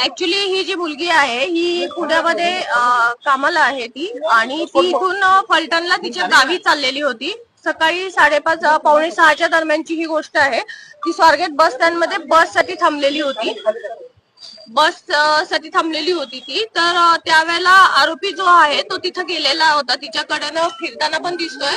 Actually ही जी मुलगी आहे ही पुण्यामध्ये कामाला आहे ती. आणि ती इथून फलटणला तिच्या गावी चाललेली होती. सकाळी साडेपाच पावणे सहाच्या दरम्यानची ही गोष्ट आहे. ती स्वारगेट बस स्टँडमध्ये बससाठी बससाठी थांबलेली होती. बससाठी थांबलेली होती ती. तर त्यावेळेला आरोपी जो आहे तो तिथं गेलेला होता. तिच्याकडनं फिरताना पण दिसतोय.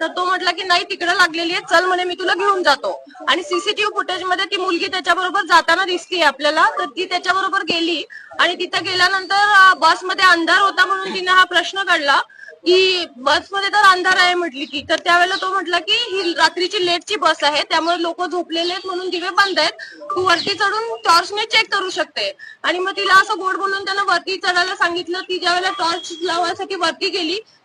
तर तो म्हटला की नाही तिकडे लागलेली आहे चल म्हणे मी तुला घेऊन जातो. आणि सीसीटीव्ही फुटेजमध्ये ती मुलगी त्याच्याबरोबर जाताना दिसते आपल्याला. तर ती त्याच्याबरोबर गेली आणि तिथं गेल्यानंतर बसमध्ये अंधार होता म्हणून तिने हा प्रश्न काढला की बसमध्ये तर अंधार आहे म्हटली की तर त्यावेळेला तो म्हटला की ही रात्रीची लेटची बस आहे त्यामुळे लोक झोपलेले आहेत म्हणून दिवे बंद आहेत. तू वरती चढून टॉर्चने चेक करू शकते. आणि मग तिला असं गोड बोलून त्यानं वरती चढायला सांगितलं. ती ज्यावेळेला टॉर्च लावायसाठी वरती गेली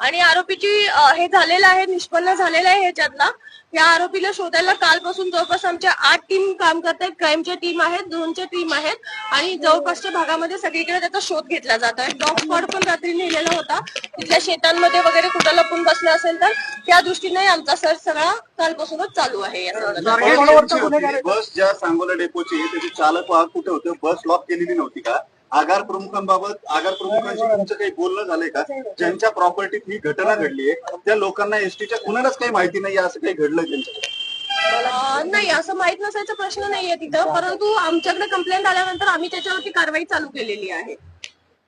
आणि आरोपीची हे झालेलं आहे निष्पन्न झालेलं आहे ह्याच्यातला या आरोपीला शोधायला कालपासून जवळपास आमच्या आठ टीम काम करत आहेत क्राईमच्या टीम आहेत दोनच्या टीम आहेत आणि जवळपासच्या भागामध्ये सगळीकडे त्याचा शोध घेतला जात आहे. डॉग स्क्वॉड पण रात्री नेलेला होता. तिथल्या शेतांमध्ये वगैरे कुठं लपून बसला असेल तर त्या दृष्टीने आमचा सर्च सगळा कालपासूनच चालू आहे. बस ज्या सांगोला डेपोची त्याचे चालक वाहक कुठे होते? बस लॉक केलेली नव्हती का? आगार प्रमुखांबाबत आगार प्रमुखांशी तुमचं काही बोलणं झालंय का? ज्यांच्या प्रॉपर्टीत ही घटना घडली आहे त्या लोकांना एसटीच्या कुणालाच काही माहिती नाही असं काही घडलं त्यांच्याकडे? नाही असं माहीत नसायचा प्रश्न नाहीये तिथं परंतु आमच्याकडे कंप्लेंट आल्यानंतर आम्ही त्याच्यावरती कारवाई चालू केलेली आहे.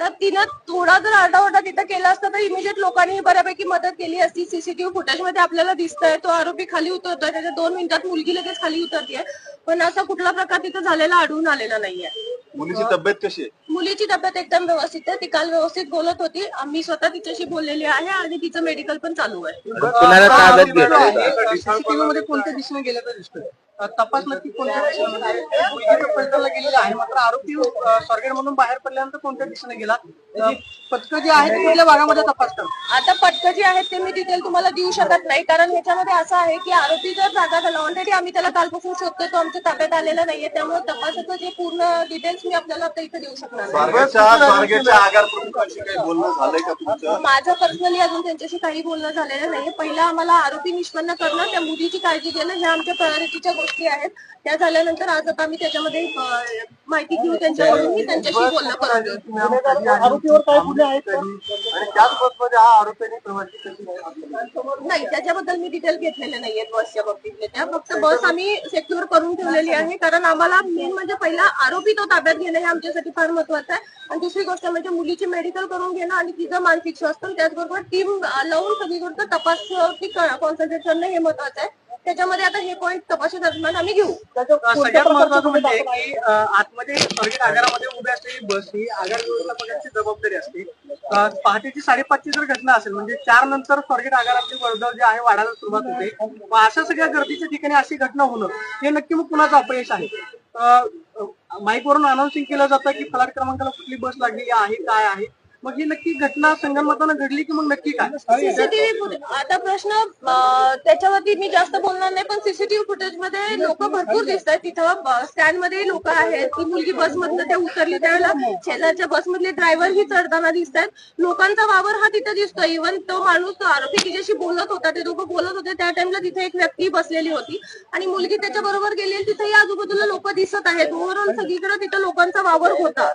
तर तिनं थोडा जर आरडाओरडा तिथं केला असता तर इमिजिएट लोकांनी बऱ्यापैकी मदत केली असती. सीसीटीव्ही फुटेजमध्ये आपल्याला दिसतंय तो आरोपी खाली उतरतोय. त्याच्या दोन मिनिटात मुलगी लगेच खाली उतरते पण असा कुठला प्रकार तिथं झालेला आढळून आलेला नाहीये. मुलीची तब्येत कशी आहे? मुलीची तब्येत एकदम व्यवस्थित आहे. ती काल व्यवस्थित बोलत होती. आम्ही स्वतः तिच्याशी बोललेली आहे आणि तिचं मेडिकल पण चालू आहे. कुणाला ताब्यात घेतलं? सीसीटीव्ही मध्ये कोणत्या दिशेने गेल्याचं दिसतोय? अ, तपास नक्की कोणत्या दिशेने मुलगी पलटला गेलेला आहे. मात्र आरोपी स्वारगेट मधून बाहेर पडल्यानंतर कोणत्या दिशेने गेला? पथकं जी आहेत ती कुठल्या भागामध्ये तपासतात आता पटकं जे आहेत ते मी डिटेल तुम्हाला देऊ शकत नाही. कारण ह्याच्यामध्ये असं आहे की आरोपी जर जागा झाला ऑलरेडी आम्ही त्याला कालपासून शोधतोय तो आमच्या ताब्यात आलेला नाहीये. त्यामुळे तपासाचं जे पूर्ण डिटेल्स मी आपल्याला आता इथे देऊ शकणार नाही. स्वारगेटच्या स्वारगेटच्या आगार प्रमुखांशी काही बोलणं झालंय का तुमचं? माझं पर्सनली अजून त्यांच्याशी काही बोलणं झालेलं नाही पहिला आम्हाला आरोपी निष्पन्न करणं त्या मुलीची काळजी घेणं ह्या आमच्या प्रायोरिटीच्या गोष्टी आहेत. त्या झाल्यानंतर आज आता आम्ही त्याच्यामध्ये माहिती घेऊ त्यांच्याकडून मी त्यांच्याशी बोलणं हा नाही त्याच्याबद्दल मी डिटेल घेतलेले नाहीये बसच्या बाबतीतले. त्या फक्त बस आम्ही सेक्युअर करून ठेवलेली आहे. कारण आम्हाला मेन म्हणजे पहिला आरोपी तो ताब्यात घेणं हे आमच्यासाठी फार महत्वाचं आहे. आणि दुसरी गोष्ट म्हणजे मुलीची मेडिकल करून घेणं आणि तिचं मानसिक स्वास्थ्य त्याचबरोबर टीम लावून सगळी गोष्ट तपास कॉन्सन्ट्रेट करणं हे महत्वाचं आहे. त्याच्यामध्ये आता हे पॉईंट तपासणी दरम्यान आम्ही घेऊ. सगळ्यात महत्वाचं म्हणजे की अं, आतमध्ये स्वारगेट आगारामध्ये उभी असलेली बस ही आगार व्यवस्थापकाची जबाबदारी असते. अं, पहाटेची साडेपाचची जर घटना असेल म्हणजे चार नंतर स्वारगेट आगारातली वर्दळ जे आहे वाढायला सुरुवात होते. मग अशा सगळ्या गर्दीच्या ठिकाणी अशी घटना होणं हे नक्की मग कुणाचं अपयश आहे? माईक वरून अनाउन्सिंग केलं जातं की फलाट क्रमांकाला कुठली बस लागली आहे काय आहे? मग ही नक्की घटना संगनमतानं घडली की मग नक्की काय? सीसीटीव्ही फुटेज आता प्रश्न अं, त्याच्यावरती मी जास्त बोलणार नाही पण सीसीटीव्ही फुटेजमध्ये लोक भरपूर दिसत आहेत तिथं स्टँडमध्ये लोक आहेत. ती मुलगी बस मधनं त्या उतरली त्यावेळेला शेजारच्या बस मधले ड्रायव्हर ही चढताना दिसत आहेत लोकांचा वावर हा तिथे दिसतोय. इव्हन तो माणूस आरोपी तिच्याशी बोलत होता. ते दोघं बोलत होते. त्या टाइमला तिथे एक व्यक्ती बसलेली होती. आणि मुलगी त्याच्या बरोबर गेली तिथे तिथेही आजूबाजूला लोक दिसत आहेत. ओव्हरऑल सगळीकडे तिथं लोकांचा वावर होता.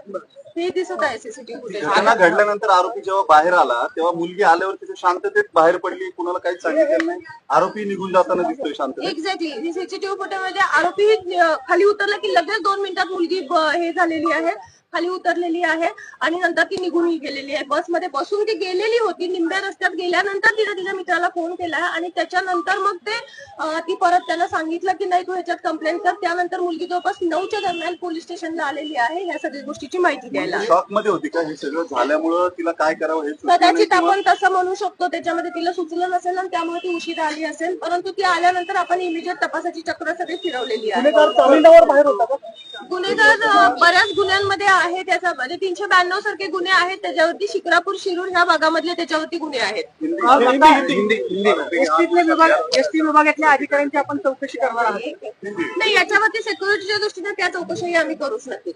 हे दिसत आहे सीसीटीव्ही फुटेज घडल्यानंतर आरोपी जेव्हा बाहेर आला तेव्हा मुलगी आल्यावर तिथे शांततेत बाहेर पडली कुणाला काहीच सांगितलं नाही. आरोपी निघून जाताना दिसतोय शांततेत. एक्झॅक्टली सीसीटीव्ही फुटेजमध्ये आरोपी अं, खाली उतरला की लगेच दोन मिनिटात मुलगी ब- हे झालेली आहे. खाली उतरलेली आहे आणि नंतर ती निघूनही गेलेली आहे. बसमध्ये बसून ती गेलेली होती. निंब्या रस्त्यात गेल्यानंतर तिने तिच्या मित्राला फोन केला आणि त्याच्यानंतर मग ते ती परत त्याला सांगितलं की नाही तू ह्याच्यात कंप्लेंट कर. त्यानंतर मुलगी जवळपास नऊच्या दरम्यान पोलीस स्टेशनला आलेली आहे ह्या सगळ्या गोष्टीची माहिती द्यायला. शॉकमध्ये होती का हे सगळं झाल्यामुळं तिला काय करावं हे कदाचित आपण तसं म्हणू शकतो. त्याच्यामध्ये तिला सुचलं नसेल आणि त्यामुळे ती उशिरा आली असेल. परंतु ती आल्यानंतर आपण इमिजिएट तपासाची चक्र सगळी फिरवलेली आहे. जामिनावर बाहेर होता का? गुन्हेगार बऱ्याच गुन्ह्यांमध्ये आहे त्याचा म्हणजे तीनशे ब्याण्णव सारखे गुन्हे आहेत. त्याच्यावरती शिक्रापूर शिरूर ह्या भागामधले त्याच्यावरती गुन्हे आहेत. एसटी विभाग एसटी विभागातल्या अधिकाऱ्यांची आपण चौकशी करणार आहोत. नाही याच्यावरती सेक्युरिटीच्या दृष्टीने त्या चौकशी आम्ही करूच नक्कीच